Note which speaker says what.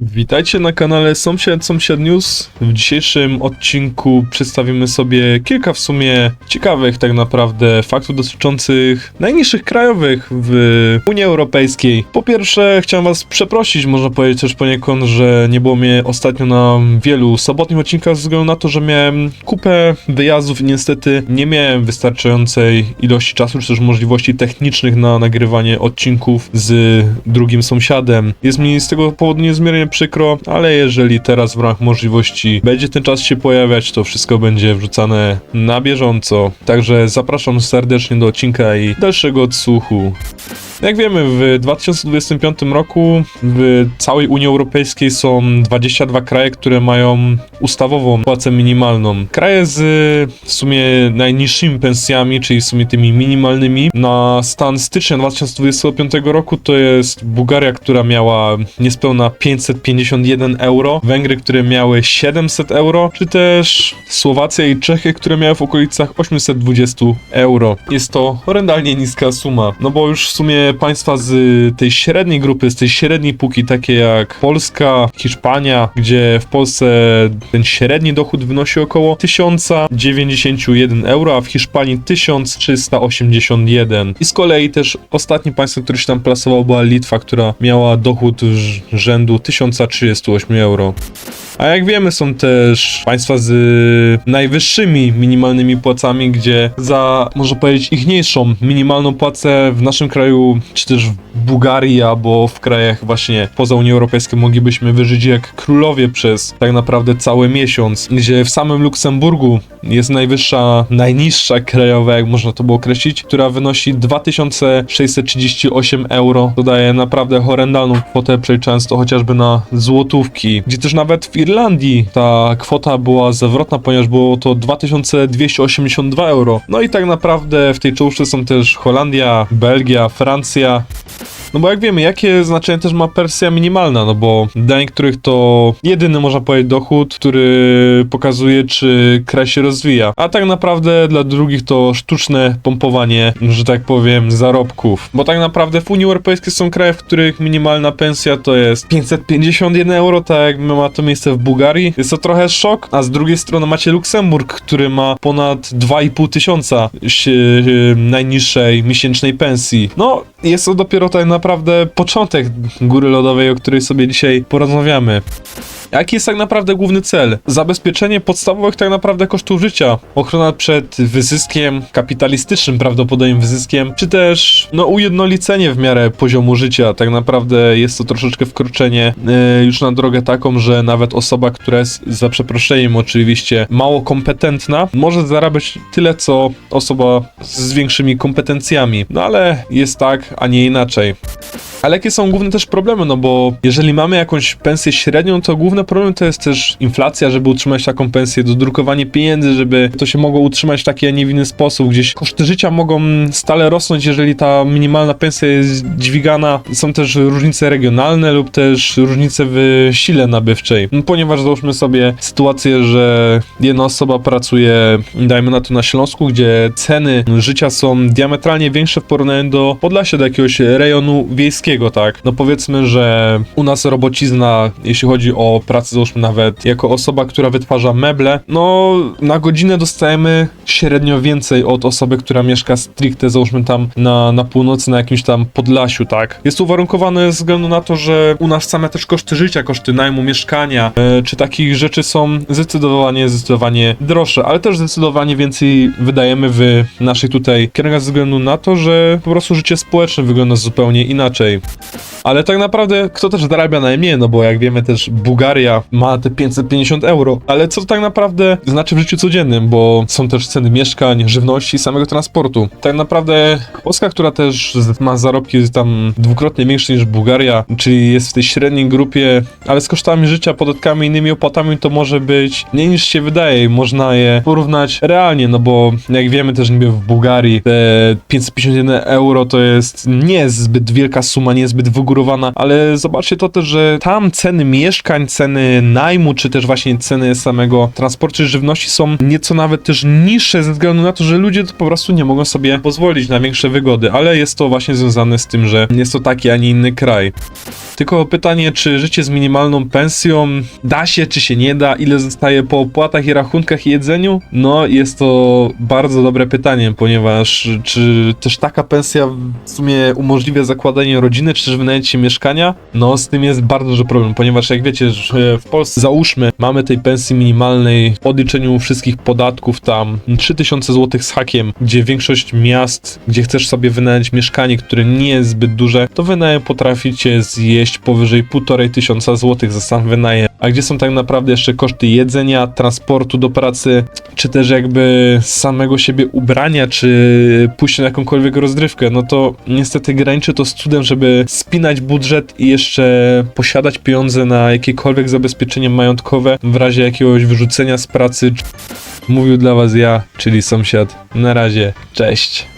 Speaker 1: Witajcie na kanale Sąsiad Sąsiad News. W dzisiejszym odcinku przedstawimy sobie kilka w sumie ciekawych tak naprawdę faktów dotyczących najniższych krajowych w Unii Europejskiej. Po pierwsze chciałem was przeprosić, można powiedzieć też poniekąd, że nie było mnie ostatnio na wielu sobotnich odcinkach ze względu na to, że miałem kupę wyjazdów i niestety nie miałem wystarczającej ilości czasu czy też możliwości technicznych na nagrywanie odcinków z drugim sąsiadem. Jest mi z tego powodu niezmiernie przykro, ale jeżeli teraz w ramach możliwości będzie ten czas się pojawiać, to wszystko będzie wrzucane na bieżąco. Także zapraszam serdecznie do odcinka i dalszego odsłuchu. Jak wiemy, w 2025 roku w całej Unii Europejskiej są 22 kraje, które mają ustawową płacę minimalną. Kraje z w sumie najniższymi pensjami, czyli w sumie tymi minimalnymi, na stan stycznia 2025 roku to jest Bułgaria, która miała niespełna 551 euro, Węgry, które miały 700 euro, czy też Słowacja i Czechy, które miały w okolicach 820 euro. Jest to horrendalnie niska suma, no bo już w sumie państwa z tej średniej grupy, z tej średniej półki, takie jak Polska, Hiszpania, gdzie w Polsce ten średni dochód wynosi około 1091 euro, a w Hiszpanii 1381. I z kolei też ostatnie państwo, które się tam plasowało, była Litwa, która miała dochód rzędu 1038 euro. A jak wiemy, są też państwa z najwyższymi minimalnymi płacami, gdzie za, można powiedzieć, ichniejszą minimalną płacę w naszym kraju, czy też w Bułgarii, albo w krajach właśnie poza Unią Europejską moglibyśmy wyżyć jak królowie przez tak naprawdę cały miesiąc, gdzie w samym Luksemburgu jest najwyższa, najniższa krajowa, jak można to było określić, która wynosi 2638 euro. To daje naprawdę horrendalną kwotę, przeliczając to chociażby na złotówki, gdzie też nawet w Irlandii ta kwota była zawrotna, ponieważ było to 2282 euro. No i tak naprawdę w tej czołówce są też Holandia, Belgia, Francja, no bo jak wiemy, jakie znaczenie też ma pensja minimalna, no bo dla niektórych to jedyny, można powiedzieć, dochód, który pokazuje, czy kraj się rozwija. A tak naprawdę dla drugich to sztuczne pompowanie, że tak powiem, zarobków. Bo tak naprawdę w Unii Europejskiej są kraje, w których minimalna pensja to jest 551 euro, tak jak ma to miejsce w Bułgarii. Jest to trochę szok, a z drugiej strony macie Luksemburg, który ma ponad 2,5 tysiąca si- najniższej miesięcznej pensji. No, jest to dopiero tak naprawdę początek góry lodowej, o której sobie dzisiaj porozmawiamy. Jaki jest tak naprawdę główny cel? Zabezpieczenie podstawowych tak naprawdę kosztów życia, ochrona przed wyzyskiem kapitalistycznym, prawdopodobnie wyzyskiem, czy też no ujednolicenie w miarę poziomu życia. Tak naprawdę jest to troszeczkę wkroczenie e, już na drogę taką, że nawet osoba, która jest za przeproszeniem oczywiście mało kompetentna, może zarabiać tyle co osoba z większymi kompetencjami. No ale jest tak, a nie inaczej. Ale jakie są główne też problemy? No bo jeżeli mamy jakąś pensję średnią, to główny problem to jest też inflacja, żeby utrzymać taką pensję, dodrukowanie pieniędzy, żeby to się mogło utrzymać w taki, a nie w inny sposób. Gdzieś koszty życia mogą stale rosnąć, jeżeli ta minimalna pensja jest dźwigana. Są też różnice regionalne lub też różnice w sile nabywczej. No, ponieważ załóżmy sobie sytuację, że jedna osoba pracuje, dajmy na to na Śląsku, gdzie ceny życia są diametralnie większe w porównaniu do Podlasia, do jakiegoś rejonu wiejskiego, tak? No powiedzmy, że u nas robocizna, jeśli chodzi o pracę, załóżmy nawet jako osoba, która wytwarza meble, no na godzinę dostajemy średnio więcej od osoby, która mieszka stricte, załóżmy tam na, na północy, na jakimś tam Podlasiu, tak? Jest uwarunkowane ze względu na to, że u nas same też koszty życia, koszty najmu mieszkania, e, czy takich rzeczy są zdecydowanie, zdecydowanie droższe, ale też zdecydowanie więcej wydajemy w naszych tutaj kierunkach ze względu na to, że po prostu życie społeczne wygląda zupełnie inaczej. Ale tak naprawdę kto też zarabia najmniej, no bo jak wiemy też Bułgaria ma te 550 euro. Ale co to tak naprawdę znaczy w życiu codziennym, bo są też ceny mieszkań, żywności i samego transportu. Tak naprawdę Polska, która też ma zarobki tam dwukrotnie większe niż Bułgaria, czyli jest w tej średniej grupie, ale z kosztami życia, podatkami innymi opłatami to może być mniej niż się wydaje można je porównać realnie, no bo jak wiemy też niby w Bułgarii te 551 euro to jest nie zbyt wielka suma, nie zbyt wygórowana, ale zobaczcie to też, że tam ceny mieszkań, ceny najmu, czy też właśnie ceny samego transportu żywności są nieco nawet też niższe ze względu na to, że ludzie po prostu nie mogą sobie pozwolić na większe wygody, ale jest to właśnie związane z tym, że jest to taki, a nie inny kraj. Tylko pytanie, czy życie z minimalną pensją da się, czy się nie da, ile zostaje po opłatach i rachunkach i jedzeniu? No, jest to bardzo dobre pytanie, ponieważ czy też taka pensja w sumie umożliwia zakładanie rodziny, czy też wynajęcie mieszkania? No, z tym jest bardzo duży problem, ponieważ jak wiecie, że w Polsce załóżmy, mamy tej pensji minimalnej w odliczeniu wszystkich podatków tam 3000 zł z hakiem, gdzie większość miast, gdzie chcesz sobie wynająć mieszkanie, które nie jest zbyt duże, to wynajem potraficie zjeść powyżej 1500 tysiąca złotych za sam wynajem. A gdzie są tak naprawdę jeszcze koszty jedzenia, transportu do pracy, czy też jakby samego siebie ubrania, czy pójścia na jakąkolwiek rozrywkę, no to niestety graniczy to z cudem, żeby spinać budżet i jeszcze posiadać pieniądze na jakiekolwiek zabezpieczenie majątkowe w razie jakiegoś wyrzucenia z pracy. Mówił dla was ja, czyli sąsiad. Na razie, cześć.